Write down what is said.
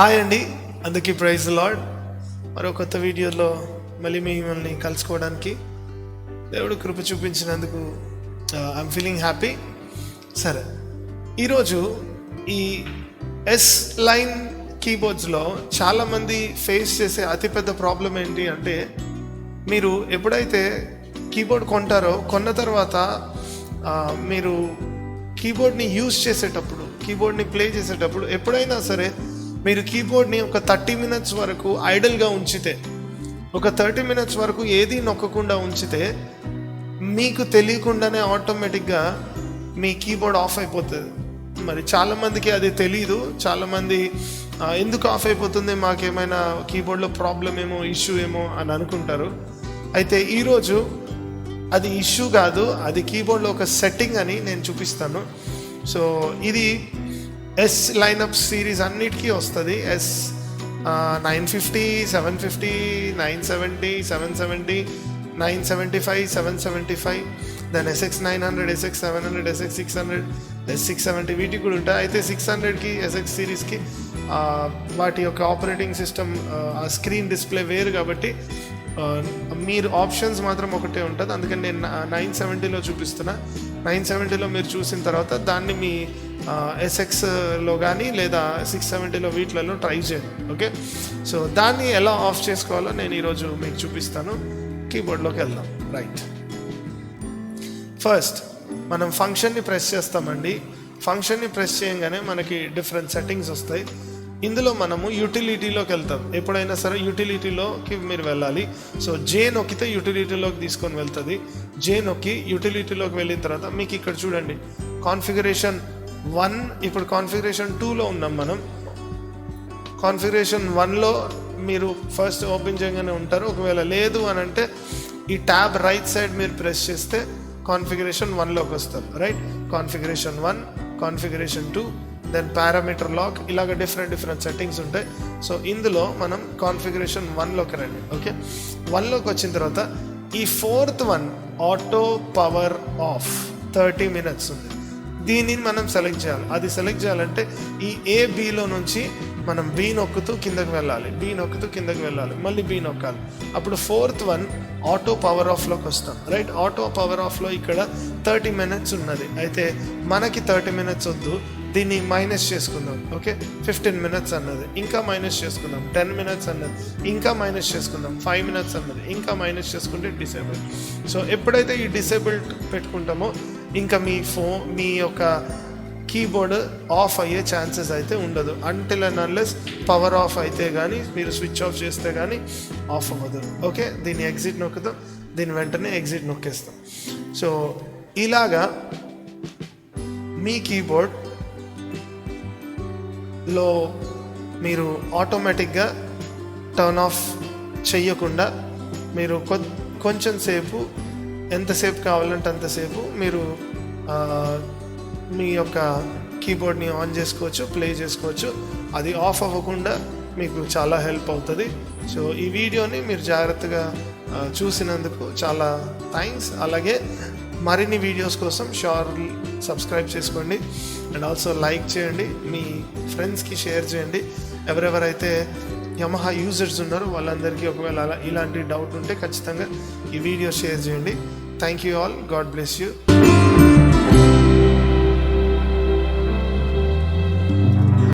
Hi అండి అందుకే praise lord మరో కొత్త వీడియోలో మళ్ళీ మిమ్మల్ని కలుసుకోవడానికి దేవుడు కృప చూపించినందుకు ఐఎమ్ ఫీలింగ్ హ్యాపీ సరే ఈరోజు ఈ ఎస్ లైన్ కీబోర్డ్స్లో చాలామంది ఫేస్ చేసే అతిపెద్ద ప్రాబ్లం ఏంటి అంటే మీరు ఎప్పుడైతే కీబోర్డ్ కొంటారో కొన్న తర్వాత uh, మీరు కీబోర్డ్ని యూజ్ చేసేటప్పుడు కీబోర్డ్ని ప్లే చేసేటప్పుడు ఎప్పుడైనా సరే మీరు కీబోర్డ్ని ఒక థర్టీ మినిట్స్ వరకు ఐడల్గా ఉంచితే ఒక థర్టీ మినిట్స్ వరకు ఏది నొక్కకుండా ఉంచితే మీకు తెలియకుండానే ఆటోమేటిక్గా మీ కీబోర్డ్ ఆఫ్ అయిపోతుంది. మరి చాలామందికి అది తెలియదు చాలామంది ఎందుకు ఆఫ్ అయిపోతుంది? మాకేమైనా కీబోర్డ్లో ప్రాబ్లం ఏమో ఇష్యూ ఏమో అని అనుకుంటారు. అయితే ఈరోజు అది ఇష్యూ కాదు అది కీబోర్డ్లో ఒక సెట్టింగ్ అని నేను చూపిస్తాను. సో ఇది ఎస్ లైనప్ సిరీస్ అన్నిటికీ వస్తుంది. S nine fifty seven fifty nine seventy seven seventy nine seventy five seven seventy five then SX nine hundred SX seven hundred SX six hundred S six seventy వీటికి కూడా ఉంటాయి. అయితే six హండ్రెడ్కి SX సిరీస్కి వాటి యొక్క ఆపరేటింగ్ సిస్టమ్ ఆ screen display వేరు కాబట్టి మీరు ఆప్షన్స్ మాత్రం ఒకటే ఉంటుంది. అందుకని నేను నైన్ సెవెంటీలో చూపిస్తున్నా. నైన్ సెవెంటీలో మీరు చూసిన తర్వాత దాన్ని మీ ఎస్ఎక్స్లో కానీ లేదా సిక్స్ సెవెంటీలో వీటిలలో ట్రై చేయండి ఓకే? సో దాన్ని ఎలా ఆఫ్ చేసుకోవాలో నేను ఈరోజు మీకు చూపిస్తాను. కీబోర్డ్లోకి వెళ్దాం. రైట్ ఫస్ట్ మనం ఫంక్షన్ని ప్రెస్ చేస్తామండి. ఫంక్షన్ని ప్రెస్ చేయగానే మనకి డిఫరెంట్ సెట్టింగ్స్ వస్తాయి. ఇందులో మనము యూటిలిటీలోకి వెళ్తాం. ఎప్పుడైనా సరే యూటిలిటీలోకి మీరు వెళ్ళాలి. సో జే నొక్కితే యూటిలిటీలోకి తీసుకొని వెళ్తుంది. జే నొక్కి యూటిలిటీలోకి వెళ్ళిన తర్వాత మీకు ఇక్కడ చూడండి. కాన్ఫిగరేషన్ వన్ ఇప్పుడు కాన్ఫిగరేషన్ టూలో ఉన్నాం మనం. కాన్ఫిగరేషన్ వన్లో మీరు ఫస్ట్ ఓపెన్ చేయగానే ఉంటారు. ఒకవేళ లేదు అని అంటే ఈ ట్యాబ్ రైట్ సైడ్ మీరు ప్రెస్ చేస్తే కాన్ఫిగరేషన్ వన్లోకి వస్తారు right configuration one configuration two then parameter lock ఇలాగ డిఫరెంట్ డిఫరెంట్ సెట్టింగ్స్ ఉంటాయి. సో ఇందులో మనం కాన్ఫిగరేషన్ వన్లోకి రండి ఓకే వన్లోకి వచ్చిన తర్వాత ఈ fourth one auto power off thirty minutes ఉంది. దీనిని మనం సెలెక్ట్ చేయాలి. అది సెలెక్ట్ చేయాలంటే ఈ ఏ బిలో నుంచి మనం బి నొక్కుతూ కిందకి వెళ్ళాలి. బి నొక్కుతూ కిందకి వెళ్ళాలి. మళ్ళీ బి నొక్కాలి. అప్పుడు ఫోర్త్ వన్ ఆటో పవర్ ఆఫ్లోకి వస్తాం. రైట్ ఆటో పవర్ ఆఫ్లో ఇక్కడ థర్టీ మినిట్స్ ఉన్నది. అయితే మనకి థర్టీ మినిట్స్ వద్దు. దీన్ని మైనస్ చేసుకుందాం. ఓకే ఫిఫ్టీన్ మినిట్స్ అన్నది. ఇంకా మైనస్ చేసుకుందాం. టెన్ మినిట్స్ అన్నది. ఇంకా మైనస్ చేసుకుందాం. ఫైవ్ మినిట్స్ అన్నది. ఇంకా మైనస్ చేసుకుంటే డిసేబుల్ సో ఎప్పుడైతే ఈ డిసేబుల్డ్ పెట్టుకుంటామో ఇంకా మీ ఫోన్ మీ యొక్క కీబోర్డ్ ఆఫ్ అయ్యే ఛాన్సెస్ అయితే ఉండదు. Until and unless power off అయితే కానీ మీరు స్విచ్ ఆఫ్ చేస్తే కానీ ఆఫ్ అవ్వదు. ఓకే దీన్ని ఎగ్జిట్ నొక్కుతాం దీని వెంటనే ఎగ్జిట్ నొక్కేస్తాం. సో ఇలాగా మీ కీబోర్డ్లో మీరు ఆటోమేటిక్గా టర్న్ ఆఫ్ చెయ్యకుండా మీరు కొ కొంచెం సేపు ఎంతసేపు కావాలంటే అంతసేపు మీరు మీ యొక్క కీబోర్డ్ని ఆన్ చేసుకోవచ్చు ప్లే చేసుకోవచ్చు. అది ఆఫ్ అవ్వకుండా మీకు చాలా హెల్ప్ అవుతుంది. సో ఈ వీడియోని మీరు జాగ్రత్తగా చూసినందుకు చాలా థ్యాంక్స్. అలాగే మరిన్ని వీడియోస్ కోసం షోర్ సబ్స్క్రైబ్ చేసుకోండి. అండ్ ఆల్సో లైక్ చేయండి. మీ ఫ్రెండ్స్కి షేర్ చేయండి. ఎవరెవరైతే యమహా యూజర్స్ ఉన్నారు. వాళ్ళందరికీ ఒకవేళ అలా ఇలాంటి డౌట్ ఉంటే ఖచ్చితంగా ఈ వీడియో షేర్ చేయండి. Thank you all God bless you